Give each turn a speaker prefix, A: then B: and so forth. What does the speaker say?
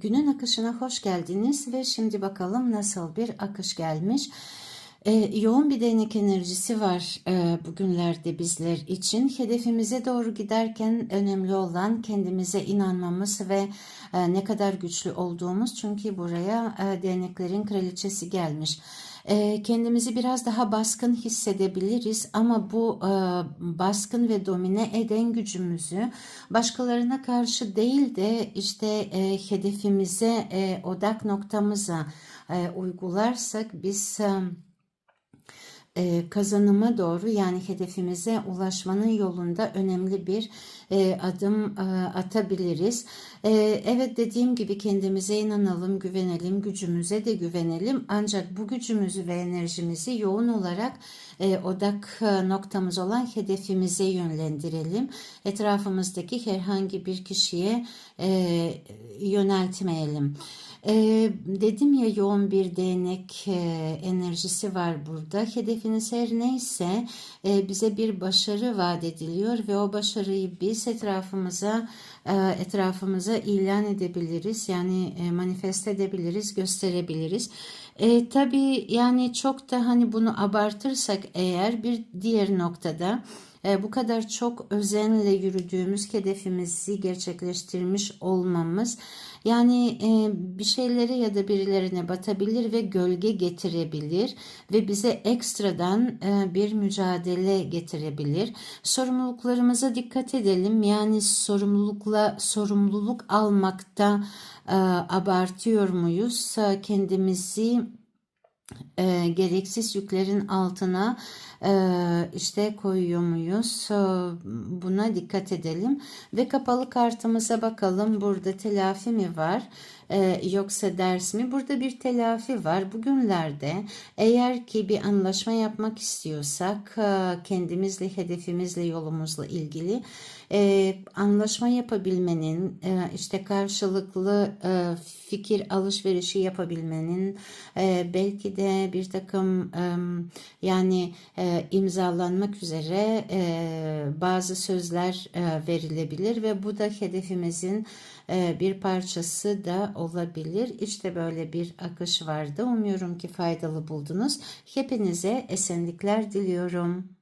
A: Günün akışına hoş geldiniz ve şimdi bakalım nasıl bir akış gelmiş. Ee, yoğun bir değnek enerjisi var e, bugünlerde bizler için. Hedefimize doğru giderken önemli olan kendimize inanmamız ve e, ne kadar güçlü olduğumuz. Çünkü buraya e, değneklerin kraliçesi gelmiş. Kendimizi biraz daha baskın hissedebiliriz ama bu baskın ve domine eden gücümüzü başkalarına karşı değil de işte hedefimize, odak noktamıza uygularsak biz e, kazanıma doğru yani hedefimize ulaşmanın yolunda önemli bir e, adım e, atabiliriz. E, evet dediğim gibi kendimize inanalım, güvenelim, gücümüze de güvenelim. Ancak bu gücümüzü ve enerjimizi yoğun olarak e, odak e, noktamız olan hedefimize yönlendirelim. Etrafımızdaki herhangi bir kişiye e, yöneltmeyelim. Ee, dedim ya yoğun bir değnek e, enerjisi var burada. Hedefiniz her neyse e, bize bir başarı vaat ediliyor ve o başarıyı biz etrafımıza e, etrafımıza ilan edebiliriz. Yani e, manifest edebiliriz, gösterebiliriz. E, tabii yani çok da hani bunu abartırsak eğer bir diğer noktada bu kadar çok özenle yürüdüğümüz hedefimizi gerçekleştirmiş olmamız yani e, bir şeylere ya da birilerine batabilir ve gölge getirebilir ve bize ekstradan e, bir mücadele getirebilir. Sorumluluklarımıza dikkat edelim. Yani sorumlulukla sorumluluk almakta e, abartıyor muyuz? Kendimizi e, gereksiz yüklerin altına e, işte koyuyor muyuz? E, buna dikkat edelim ve kapalı kartımıza bakalım. Burada telafi mi var? e, yoksa ders mi? Burada bir telafi var. Bugünlerde eğer ki bir anlaşma yapmak istiyorsak e, kendimizle, hedefimizle, yolumuzla ilgili e, anlaşma yapabilmenin, e, işte karşılıklı e, fikir alışverişi yapabilmenin, e, belki de bir takım yani e, imzalanmak üzere e, bazı sözler e, verilebilir ve bu da hedefimizin bir parçası da olabilir. İşte böyle bir akış vardı. Umuyorum ki faydalı buldunuz. Hepinize esenlikler diliyorum.